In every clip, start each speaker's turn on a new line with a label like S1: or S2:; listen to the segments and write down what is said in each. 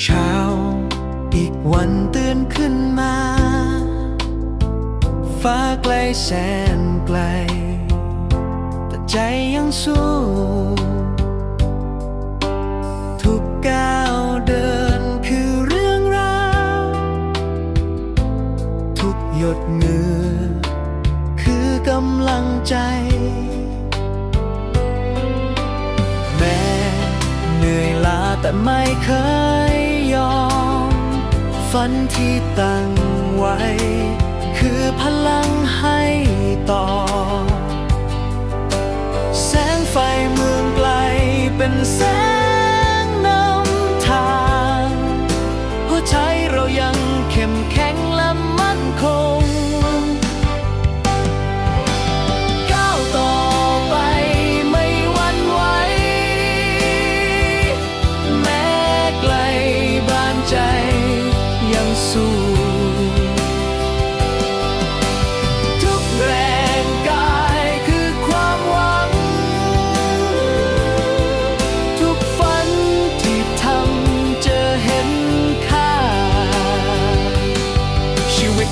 S1: เช้า อีกวันตือนขึ้นมา ฟ้าไกลแสนไกล แต่ใจยังสู้ ทุกก้าวเดินคือเรื่องราว ทุกหยดเหงื่อคือกำลังใจแม้เหนื่อยล้าแต่ไม่เคย ฝันที่ตั้งไว้ คือพลังให้ต่อ แสงไฟเมืองไกลเป็นแสง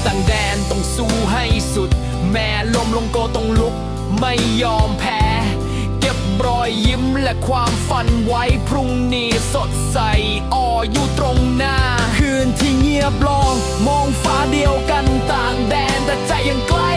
S1: ต่างแด
S2: นต้องสู้ให้สุด แม่ลมลงโกต้องลุก ไม่ยอมแพ้ เก็บรอยยิ้มและความฝันไว้พรุ่งนี้สดใสอ่ออยู่ตรงหน้า คืนที่เงียบลอง มองฟ้าเดียวกันต่างแดนแต่ใจยังใกล้